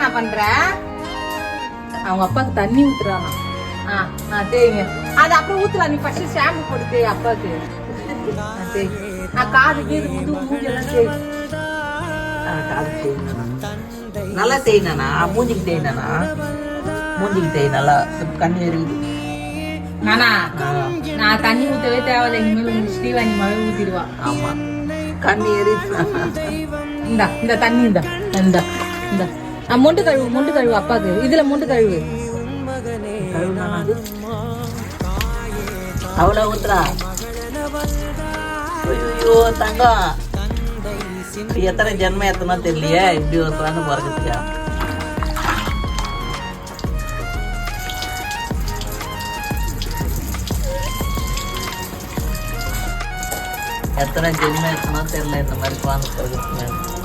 நான் பண்ற அவங்க அப்பாவுக்கு தண்ணி ஊத்துறானா ஆ நான் தேய்ங்க. அது அப்புறம் ஊத்தலாம். நீ ஃபர்ஸ்ட் ஷாம்பு போட்டு தேய் அப்பாவுக்கு தேய் நான் காது கீது முது மூஞ்செல்லாம் தேய். காது தேய்னா நல்லா தேய்னானா மூஞ்சிக்கு தேய்னானா மூஞ்சிக்கு தேய். நல்லா கண்ணு எரியுது. நானா? நான் தண்ணி ஊத்தவே தேவையில்ல. இனிமேல் உங்க ஸ்ரீவாணி மழை ஊத்திடுவா. ஆமா. கண்ணு எரியுது. இந்தா இந்த தண்ணி இந்த. இந்த இந்த. மொண்டு கழுவு மொண்டு கழுவு அப்பாக்கு. இதுல மொண்டு கழுவு. கழுவுனானா அவ்வளோ ஊத்துறா. ஐயோ தங்கம். எத்தனை ஜென்மம் எத்தனை தெரியலையே. இப்படி ஒரு பிறகுச்சியா எத்தனை ஜென்மம் எத்தனை தெரியல. இந்த மாதிரி குழந்தை பிறகுச்சு